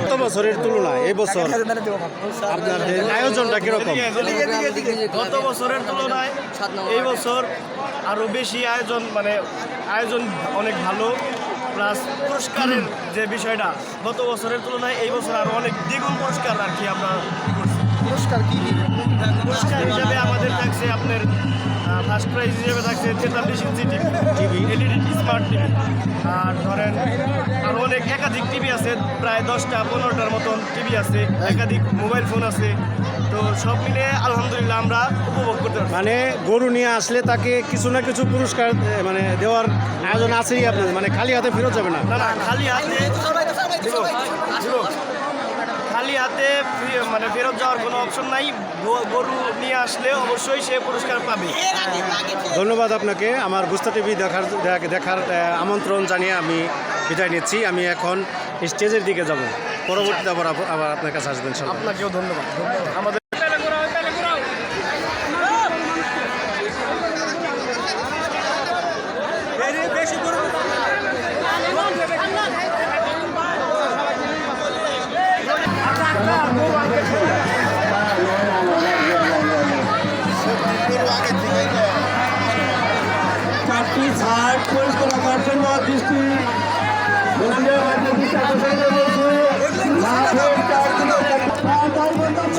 গত বছরের তুলনায় এই বছর আপনাদের আয়োজনটা কীরকম গত বছরের তুলনায় এই বছর আরও বেশি আয়োজন মানে আয়োজন অনেক ভালো প্লাস পুরস্কারের যে বিষয়টা গত বছরের তুলনায় এই বছর আরও অনেক দ্বিগুণ পুরস্কার আর কি আমরা। পুরস্কার কি কি পুরস্কার হিসাবে আমাদের থাকছে আপনার ফার্স্ট প্রাইজ হিসেবে থাকছে তেতাল্লিশ inch TV TV. LED smart TV. আর ধরেন আরও অনেক একাধিক টিভি আছে প্রায় দশটা পনেরোটার মতন টিভি আছে একাধিক মোবাইল ফোন আছে। তো সব মিলে আলহামদুলিল্লাহ আমরা উপভোগ করতে পারছি। মানে গরু নিয়ে আসলে তাকে কিছু না কিছু পুরস্কার মানে দেওয়ার আয়োজন আছেই আপনাদের মানে খালি হাতে ফেরত যাবে না? না খালি হাতে। খালি হাতে মানে ফেরত যাওয়ার কোনো অপশন নাই। গরু নিয়ে আসলে অবশ্যই সে পুরস্কার পাবে। ধন্যবাদ আপনাকে। আমার বুস্তা টিভি দেখার দেখার আমন্ত্রণ জানিয়ে আমি বিদায় নিচ্ছি। আমি এখন স্টেজের দিকে যাব। পরবর্তীতে আবার আবার আপনার কাছে আসবেন সব আপনাকেও ধন্যবাদ। আমাদের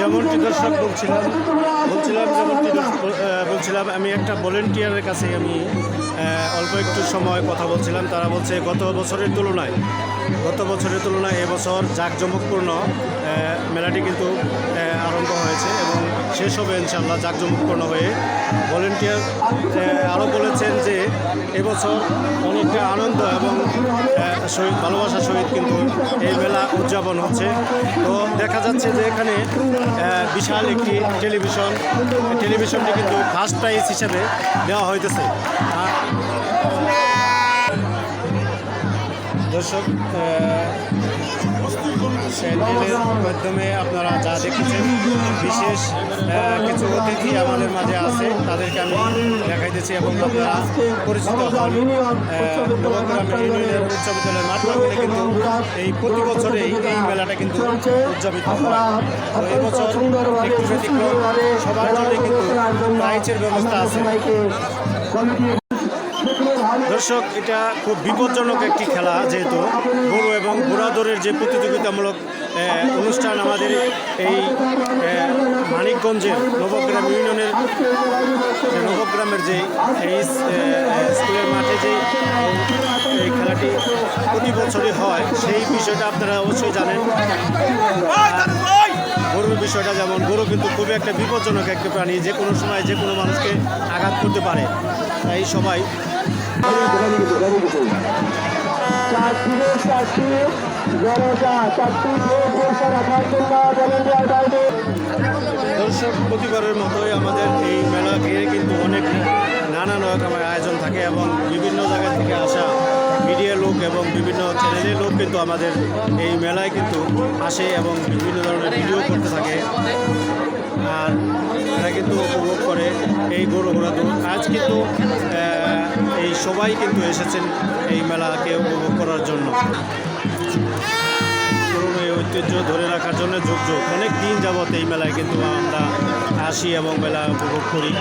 যেমনটি দর্শক বলছিলাম বলছিলাম, যেমনটি বলছিলাম, আমি একটা ভলেন্টিয়ারের কাছে আমি অল্প একটু সময় কথা বলছিলাম। তারা বলছে, গত বছরের তুলনায়, গত বছরের তুলনায় এবছর জাঁকজমকপূর্ণ মেলাটি কিন্তু আরম্ভ হয়েছে এবং শেষ হবে ইনশাল্লাহ জাঁকজমকপূর্ণ হয়ে। ভলেন্টিয়ার আরও বলেছেন যে এবছর অনেকটা আনন্দ এবং সহিত ভালোবাসার সহিত কিন্তু এই মেলা উদযাপন হচ্ছে। তো দেখা যাচ্ছে যে এখানে বিশাল একটি টেলিভিশন, টেলিভিশনটি কিন্তু ফার্স্ট প্রাইজ হিসেবে দেওয়া হইতেছে। দর্শক স্যান্ডেলের মাধ্যমে আপনারা যা দেখেছেন। বিশেষ কিছু অতিথি আমাদের মাঝে আছে, তাদেরকে আমি দেখাইতেছি এবং আপনারা পরিচিত উচ্চ বিদ্যালয়ের মাঠ কিন্তু এই প্রতি বছরেই এই মেলাটা কিন্তু উদযাপিত একটু ব্যতিক্রম। সবার জন্য কিন্তু প্রাইজের ব্যবস্থা আছে। দর্শক, এটা খুব বিপজ্জনক একটি খেলা যেহেতু। গরু এবং ঘোড়াদৌড়ের যে প্রতিযোগিতামূলক অনুষ্ঠান আমাদের এই মানিকগঞ্জের নবগ্রাম ইউনিয়নের নবগ্রামের যে এই স্কুলের মাঠে যে এই খেলাটি প্রতি বছরই হয়, সেই বিষয়টা আপনারা অবশ্যই জানেন। গরুর বিষয়টা যেমন, গরু কিন্তু খুবই একটা বিপজ্জনক একটা প্রাণী, যে কোনো সময় যে কোনো মানুষকে আঘাত করতে পারে। তাই সবাই দর্শক, প্রতিবারের মতোই আমাদের এই মেলা ঘিরে কিন্তু অনেক নানান রকমের আয়োজন থাকে এবং বিভিন্ন জায়গা থেকে আসা মিডিয়া লোক এবং বিভিন্ন চ্যানেলের লোক কিন্তু আমাদের এই মেলায় কিন্তু আসে এবং বিভিন্ন ধরনের ভিডিও করতে থাকে। আর এরা কিন্তু উপভোগ করে এই গরু ঘোড়া দৌড় আজ কিন্তু এই সবাই কিন্তু এসেছেন এই মেলাকে উপভোগ করার জন্য। এই ঐতিহ্য ধরে রাখার জন্য যুগ যুগ, অনেক দিন যাবত এই মেলায় কিন্তু আমরা আসি এবং মেলা উপভোগ করি।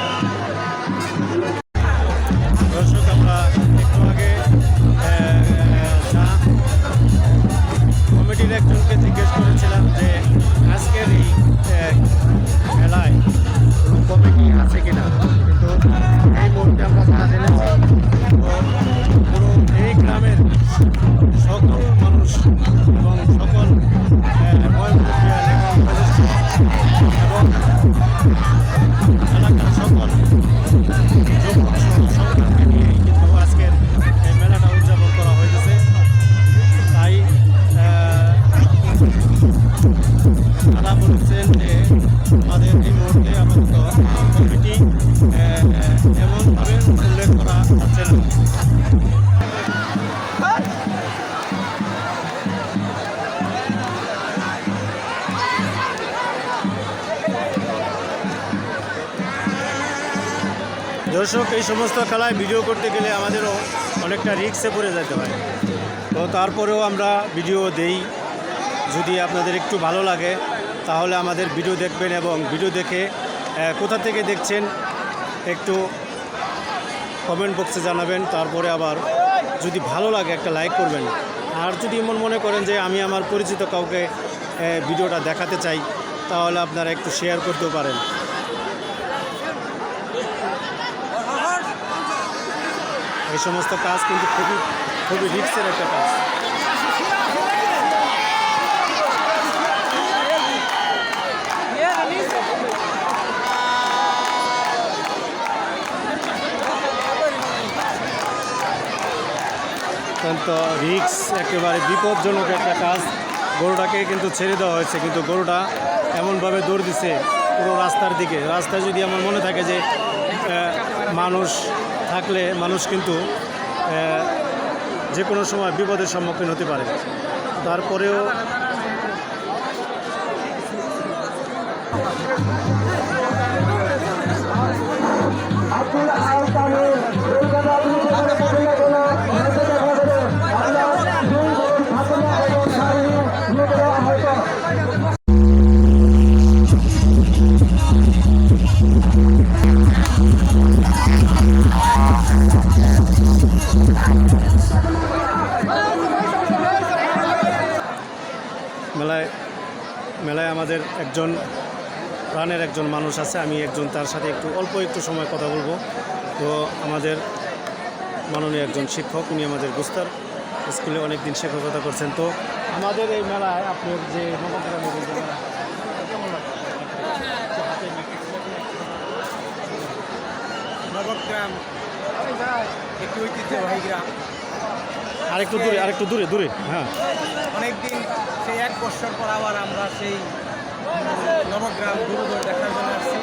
কিনা কিন্তু এই মুহূর্তে আমরা যা জেনেছি পুরো এই গ্রামের সকল মানুষ দর্শক, এই সমস্ত খেলায় ভিডিও করতে গেলে আমাদেরও অনেকটা রিক্সে পড়ে যেতে হয়। তো তারপরেও আমরা ভিডিও দেই। যদি আপনাদের একটু ভালো লাগে, তাহলে আমাদের ভিডিও দেখবেন এবং ভিডিও দেখে কোথা থেকে দেখছেন একটু কমেন্ট বক্সে জানাবেন। তারপরে আবার যদি ভালো লাগে, একটা লাইক করবেন। আর যদি এমন মনে করেন যে আমি আমার পরিচিত কাউকে ভিডিওটা দেখাতে চাই, তাহলে আপনারা একটু শেয়ার করতেও পারেন। এই সমস্ত কাজ কিন্তু খুবই খুবই রিক্সের একটা কাজ। অত্যন্ত রিক্স একেবারে বিপজ্জনক একটা কাজ। গরুটাকে কিন্তু ছেড়ে দেওয়া হয়েছে, কিন্তু গরুটা এমনভাবে দৌড় দিছে পুরো রাস্তার দিকে। রাস্তায় যদি আমার মনে থাকে যে মানুষ থাকলে মানুষ কিন্তু যে কোনো সময় বিপদের সম্মুখীন হতে পারে। তারপরেও প্রাণের একজন মানুষ আছে আমি একজন তার সাথে একটু অল্প একটু সময় কথা বলব। তো আমাদের মাননীয় একজন শিক্ষক উনি আমাদের গুস্তার স্কুলে অনেক দিন শিক্ষকতা করছেন। তো আমাদের এই মেলায় আপনার যে? নবগ্রাম একটি ঐতিহ্যবাহী গ্রাম। আরেকটু দূরে আরেকটু দূরে দূরে হ্যাঁ। অনেকদিন সেই এক বছর পর আবার আমরা সেই নবগ্রাম গরুদৌড় দেখার জন্য আসছি।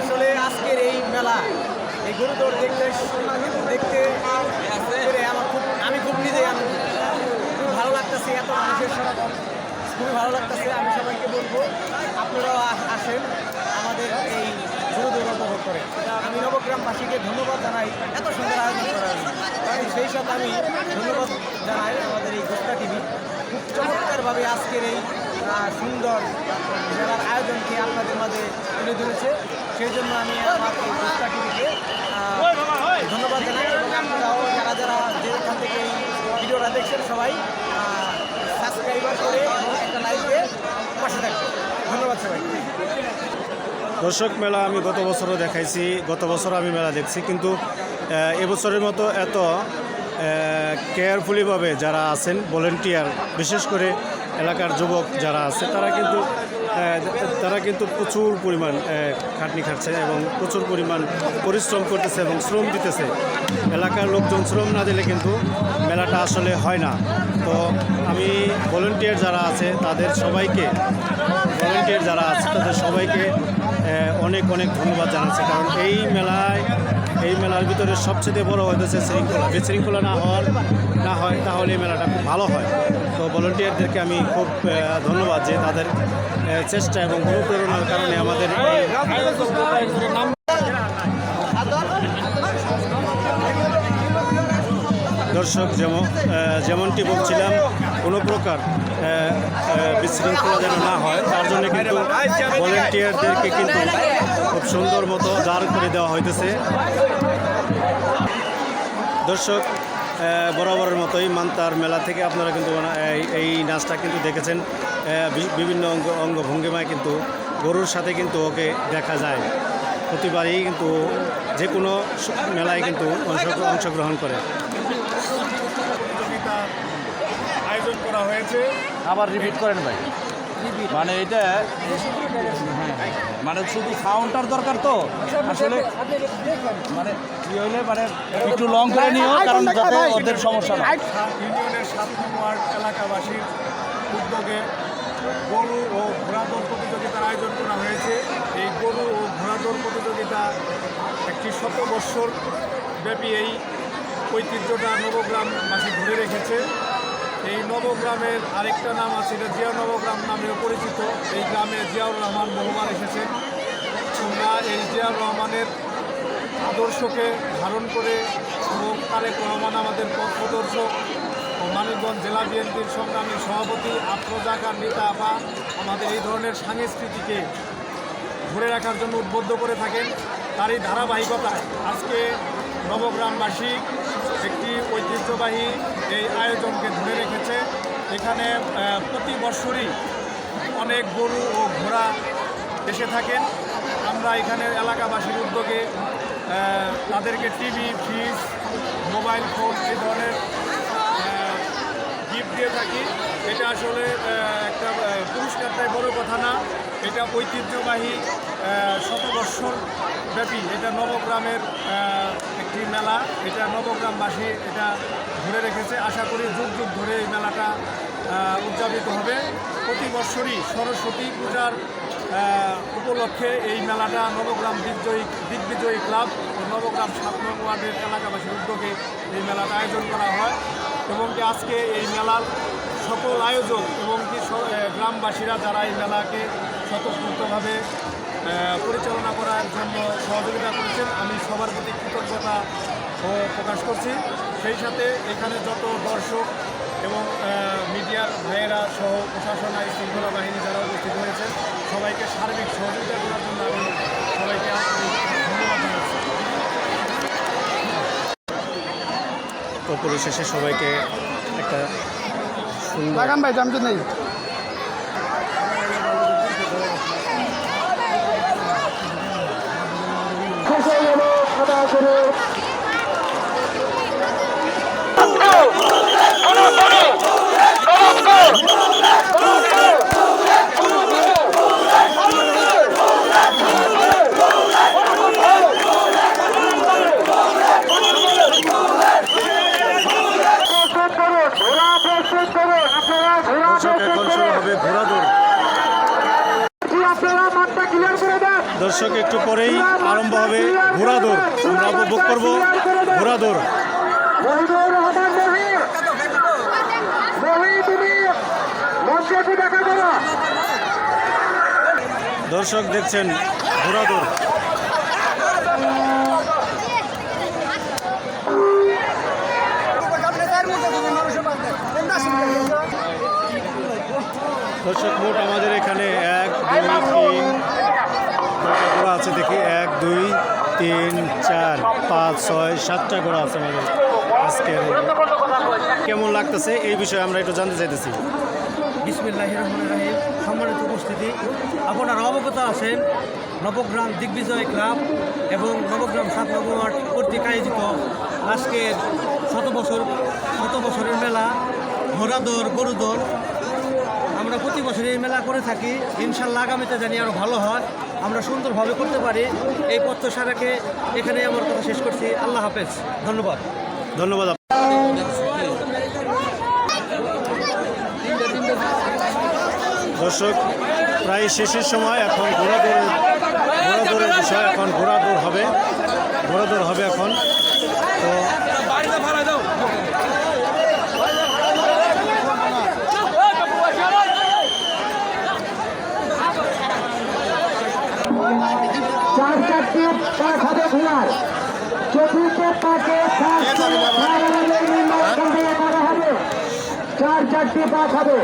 আসলে আজকের এই মেলা, এই গরুদৌড় দেখতে দেখতে আমার খুব, আমি খুব আনন্দিত। খুব ভালো লাগতেছে এত মানুষের সমাগম। খুবই ভালো লাগতেছে, আমি সবাইকে বলব, আপনারাও আসেন আমাদের এই গরুদৌড় উপভোগ করে। আমি নবগ্রামবাসীকে ধন্যবাদ জানাই এত সুন্দর আয়োজন করার তাই সেই সাথে আমি ধন্যবাদ জানাই আমাদের এই গোস্তা টিভি। খুব চমৎকারভাবে আজকের এই সুন্দর মেলার আয়োজনকে আপনাদের মাঝে তুলে ধরেছে। সেই জন্য আমি ধন্যবাদ জানাই যারা যারা যেখান থেকে এই ভিডিওটা দেখছেন সবাই সাবস্ক্রাইবার করে একটা লাইক পাশে থাকবেন। ধন্যবাদ সবাইকে। দর্শক মেলা আমি গত বছরও দেখাইছি, গত বছর আমি মেলা দেখছি, কিন্তু এবছরের মতো এত কেয়ারফুলিভাবে যারা আছেন ভলেন্টিয়ার বিশেষ করে এলাকার যুবক যারা আছে, তারা কিন্তু তারা কিন্তু প্রচুর পরিমাণ খাটনি খাটছে এবং প্রচুর পরিমাণ পরিশ্রম করতেছে এবং শ্রম দিতেছে। এলাকার লোকজন শ্রম না দিলে কিন্তু মেলাটা আসলে হয় না। তো আমি ভলেন্টিয়ার যারা আছে, তাদের সবাইকে, ভলেন্টিয়ার যারা আছে, তাদের সবাইকে অনেক অনেক ধন্যবাদ জানাচ্ছি। কারণ এই মেলায়, এই মেলার ভিতরে সবচেয়ে বড় হইতেছে শৃঙ্খলা। বিশৃঙ্খলা না হওয়ার, না হয়, তাহলে এই মেলাটা খুব ভালো হয়। তো ভলেন্টিয়ারদেরকে আমি খুব ধন্যবাদ যে তাদের চেষ্টা এবং অনুপ্রেরণার কারণে আমাদের দর্শক যেমন যেমনটি বলছিলাম কোনো প্রকার বিশৃঙ্খলা যেন না হয়, তার জন্য কিন্তু ভলেন্টিয়ারদেরকে কিন্তু খুব সুন্দর মতো দাঁড় করে দেওয়া হইতেছে। দর্শক বরাবরের মতোই মান্তার মেলা থেকে আপনারা কিন্তু এই- নাচটা কিন্তু দেখেছেন। বিভিন্ন অঙ্গ অঙ্গভঙ্গিমায় কিন্তু গরুর সাথে কিন্তু ওকে দেখা যায়। প্রতিবারই কিন্তু যে কোনো মেলায় কিন্তু অংশগ্রহণ করে প্রতিযোগিতা আয়োজন করা হয়েছে আবার রিপিট করেন ভাই। মানে এটা মানে শুধু সাউন্ডটার দরকার তো। আসলে মানে কি হইলে মানে একটু লং করে নিও কারণ যাতে ওদের সমস্যা না ইউনিয়নের সাত ওয়ার্ড এলাকাবাসীর উদ্যোগে গরু ও ঘোড়াদৌড় প্রতিযোগিতার আয়োজন করা হয়েছে। এই গরু ও ঘোড়াদৌড় প্রতিযোগিতা একটি শত বৎসর ব্যাপী এই ঐতিহ্যটা নবগ্রামবাসী ধরে রেখেছে। এই নবগ্রামের আরেকটা নাম আছে, এটা জিয়া নবগ্রাম নামেও পরিচিত। এই গ্রামে জিয়াউর রহমান বহুবার এসেছেন আমরা এই জিয়াউর রহমানের আদর্শকে ধারণ করে এবং তারেক রহমান আমাদের পথ প্রদর্শক মানিকগঞ্জ জেলা বিএনপির সংগ্রামী সভাপতি আফরোজা নেতা বা আমাদের এই ধরনের সংস্কৃতিকে ধরে রাখার জন্য উদ্বুদ্ধ করে থাকেন। তারই ধারাবাহিকতায় আজকে নবগ্রামবাসী একটি ঐতিহ্যবাহী এই আয়োজনকে ধরে রেখেছে। এখানে প্রতি বৎসরই অনেক গরু ও ঘোড়া এসে থাকেন। আমরা এখানে এলাকাবাসীর উদ্যোগে তাদেরকে টিভি ফ্রিজ মোবাইল ফোন এই ধরনের গিফট দিয়ে থাকি। এটা আসলে একটা আহ, পুরস্কারটাই বড় কথা না। এটা ঐতিহ্যবাহী শতবর্ষর ব্যাপী। এটা নবগ্রামের একটি মেলা এটা নবগ্রামবাসী এটা ধরে রেখেছে। আশা করি যুগ যুগ ধরে এই মেলাটা উদযাপিত হবে। প্রতি বছরই সরস্বতী পূজার উপলক্ষে এই মেলাটা নবগ্রাম দিগ্জয়ী দিগ্বিজয়ী ক্লাব ও নবগ্রাম সাত নং ওয়ার্ডের এলাকাবাসীর উদ্যোগে এই মেলাটা আয়োজন করা হয়। এবং কি আজকে এই মেলার সকল আয়োজক এবং কি গ্রামবাসীরা যারা এই মেলাকে স্বতঃস্ফূর্তভাবে পরিচালনা করার জন্য সহযোগিতা করেছেন। আমি সবার প্রতি কৃতজ্ঞতা প্রকাশ করছি। সেই সাথে এখানে যত দর্শক এবং মিডিয়ার ভাইয়েরা সহ প্রশাসন আইন শৃঙ্খলা বাহিনী যারা উপস্থিত হয়েছেন সবাইকে সার্বিক সহযোগিতা করার জন্য আমি সবাইকে আন্তরিক ধন্যবাদ জানাচ্ছি। তো পরিশেষে সবাইকে একটা সুন্দর লাগান ভাই জামতে নেই শেষ হয়ে গেল খাওয়া করে প্রস্তুত করুন ঘোড়া প্রস্তুত করুন আপনারা ঘোড়া দর্শক এখন প্রস্তুত শুরু করুন হবে ঘোড়াদৌড় আপনারা মাঠটা ক্লিয়ার করে দেন দর্শক একটু পরেই আরম্ভ হবে ঘোড়াদৌড় আমরা উপভোগ করব ঘোড়াদৌড় মহিদুর রহমান মহি মহি তুমি মঞ্চে একটু দেখা করো দর্শক দেখছেন ঘোড়াদৌড় দর্শক, মোট আমাদের এখানে এক, দুই, তিন ঘোড়া আছে দেখি? এক, দুই, তিন, চার, পাঁচ, ছয়, সাতটা ঘোড়া আছে আমাদের। আজকের কেমন লাগতেছে? এই বিষয়ে আমরা একটু জানতে চাইতেছি। বিসমিল্লাহ রহমান রাহিম। সম্মানিত উপস্থিতি, আপনারা অবগত আছেন নবগ্রাম দিগ্বিজয় ক্লাব এবং নবগ্রাম সাত ওয়ার্ড কর্তৃক আয়োজিত আজকের শত বছর, শত বছরের মেলা ঘোড়াদৌড়, গরুদৌড়। আমরা প্রতি বছর এই মেলা করে থাকি। ইনশাল্লাহ আগামীতে জানি আরও ভালো হয়। আমরা সুন্দরভাবে করতে পারি। এই প্রত্যাশাটাকে এখানে আমার কথা শেষ করছি। আল্লাহ হাফেজ। ধন্যবাদ। ধন্যবাদ দর্শক প্রায় শেষের সময় এখন ঘোড়াদৌড়ের ঘোড়াদৌড়ের বিষয় এখন ঘোড়াদৌড় হবে ঘোড়াদৌড় হবে এখন। তো চার চারটি পাক হবে ঘোড়ার চতুর্থ পাকে হবে চার চারটি পাক হবে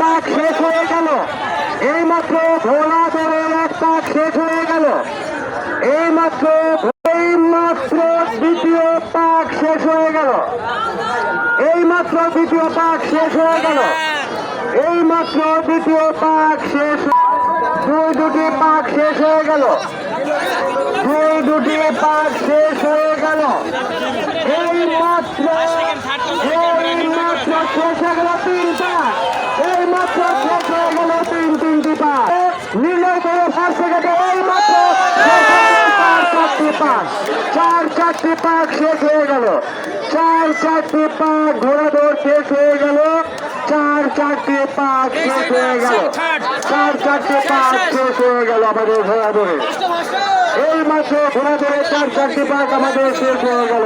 পাক শেষ হয়ে গেল। এই মাত্র ভোলা দলের এক শেষ হয়ে গেল। এই মাত্র এই মাত্র দ্বিতীয় পাক শেষ হয়ে গেল। এই মাত্র দ্বিতীয় পাক শেষ হয়ে গেল। এই মাত্র দ্বিতীয় পাক শেষ দুই দুটি পাক শেষ হয়ে গেল। দুই দুটি পাক শেষ হয়ে গেল। এই মাত্র এই মাত্র শেষ হয়ে গেল তিন পাক এই মাত্র শেষ হয়ে গেল তিন তিনটি পাক নির্ণয় করে ফার্স্ট সেকেন্ডে এই মাত্র চার চারটি চার পাক শেষ হয়ে গেল। চার চারটি পাক ঘোড়া দৌড় শেষ হয়ে গেল। চার চারটি পাঁচ শেষ হয়ে গেল। চার চারটে পাঁচ শেষ। হয়ে গেল আমাদের ঘোড়া দৌড়ে এই মাত্র ঘোড়া দৌড়ে চার চারটে পাঁচ আমাদের শেষ হয়ে গেল।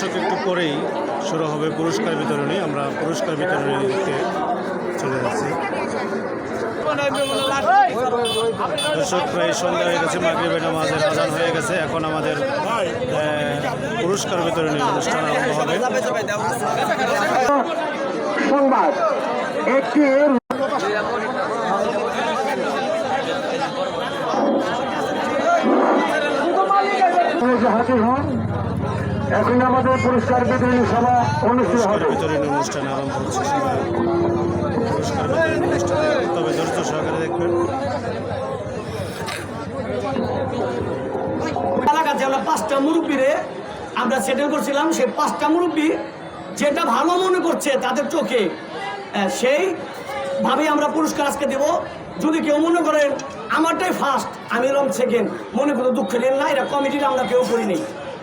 দর্শক একটু পরেই শুরু হবে পুরস্কার বিতরণী। আমরা পুরস্কার বিতরণী দিতে চলে যাচ্ছি। দর্শক প্রায় সন্ধ্যা হয়ে গেছে মাগরিবে নামাজের আজান হয়ে গেছে। এখন আমাদের পুরস্কার বিতরণী অনুষ্ঠান আরম্ভ হবে। সংবাদ একটি হাজির হন। এখন আমাদের পুরস্কার বিতরণী সভা অনুষ্ঠিত হবে। বিতরণী অনুষ্ঠান আরম্ভ হচ্ছে পুরস্কার তবে ধৈর্য সহকারে দেখবেন। এলাকার যে আমরা পাঁচটা মুরব্বীরে আমরা সেটেল করছিলাম সেই পাঁচটা মুরব্বী যেটা ভালো মনে করছে তাদের চোখে সেই ভাবে আমরা পুরস্কার আজকে দেব। যদি কেউ মনে করেন আমারটাই ফার্স্ট আমি এরকম সেকেন্ড মনে কোনো দুঃখ নেন না এটা কমিটির আমরা কেউ করিনি।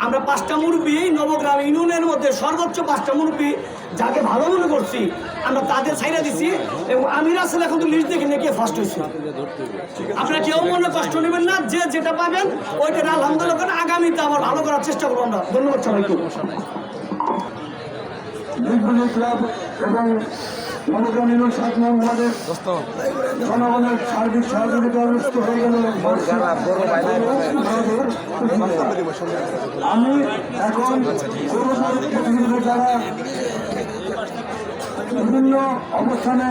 আমরা পাঁচটা মুরব্বী, নবগ্রাম ইউনিয়নের মধ্যে সর্বোচ্চ পাঁচটা মুরব্বী যাকে ভালো মনে করছি, আমরা তাদের ছাইরা দিছি এবং আমির আসলে এখন তো লিস্ট দেখে কে ফার্স্ট হয়েছে। আপনারা কেউ মনে কষ্ট নেবেন না, যে যেটা পাবেন ওইটা আলহামদুলিল্লাহ করে আগামীতে আবার ভালো করার চেষ্টা করব আমরা। ধন্যবাদ সবাইকে। এবং নবগ্রাম ইউনিয়ন সাত নং ওয়ার্ডের জনগণের সার্বিক সহযোগিতা অনুষ্ঠিত হয়ে গেল। আমি এখন যারা বিভিন্ন অবস্থানে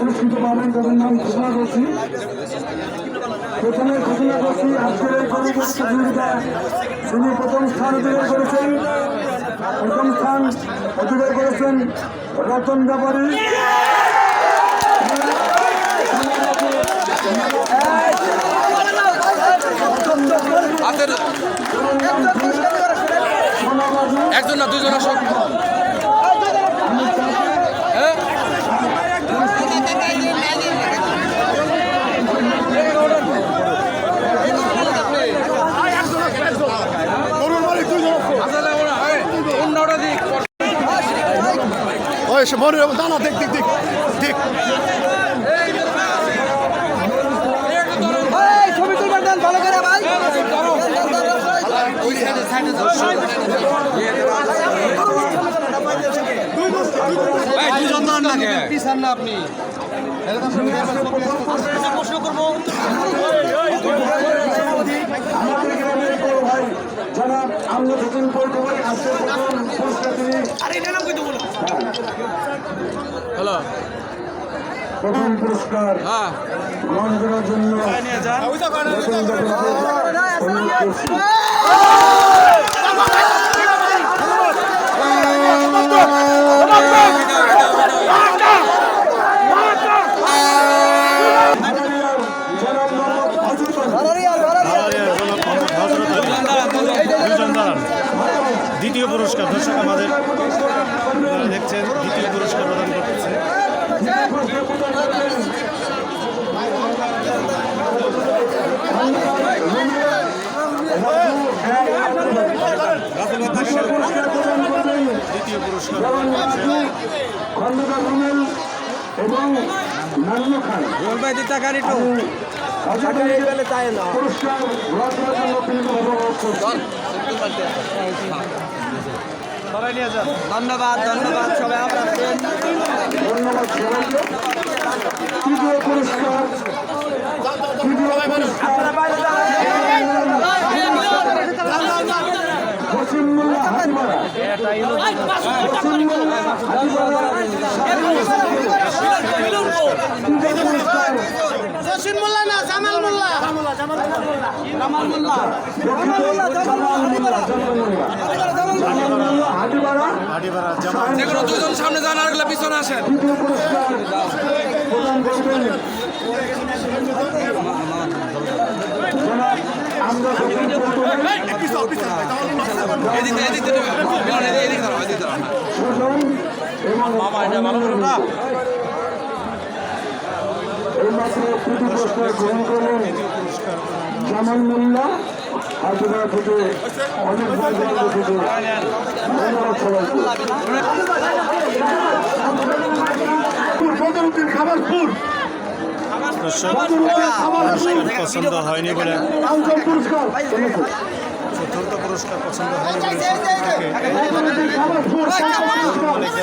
অনুষ্ঠিত পাবেন তাদের নাম ঘোষণা করছি। প্রথমে ঘোষণা করছি আজকের এই প্রতিযোগিতা তিনি প্রথম স্থান অধিকার করেছেন প্রথম স্থান অধিকার করেছেন রতন ব্যাপারী একজন না দুজন আসুন ওই সে মনে দানা দেখ দেখ দেখ দেখ। লাগে আমাদের গ্রামের জনাব আমরা দুদিন পর আজকে প্রথম পুরস্কার তিনি হ্যালো প্রথম পুরস্কার হ্যাঁ গ্রহণ করার জন্য দ্বিতীয় পুরস্কার দর্শক আমাদের দেখছেন দ্বিতীয় পুরস্কার প্রদান করতেছে। পুরস্কার দ্বিতীয় পুরস্কার খন্দকার রুমেল এবং নান্নু খান আমি পুরস্কার গ্রহণ করার জন্য ধন্যবাদ ধন্যবাদ সবাই আমরা ধন্যবাদ তৃতীয় পুরস্কার তৃতীয় পুরস্কার পশ্চিমবঙ্গ হাতিমারা পশ্চিমবঙ্গ হাতিমারা তৃতীয় পুরস্কার হাতিমারা হাটিপাড়া জামা যেগুলো দুজন সামনে যান আর পিছনে আসেন। এইমাত্র পুরস্কার গ্রহণ করলেন জামাল মোল্লা হাজিরা থেকে অনেক বোনেদের থেকে ধন্যবাদ সবাইকে খাবারপুর দর্শক পছন্দ হয়নি বলে চতুর্থ পুরস্কার পছন্দ হয়নি বলে সত্যি থেকে। অনেকে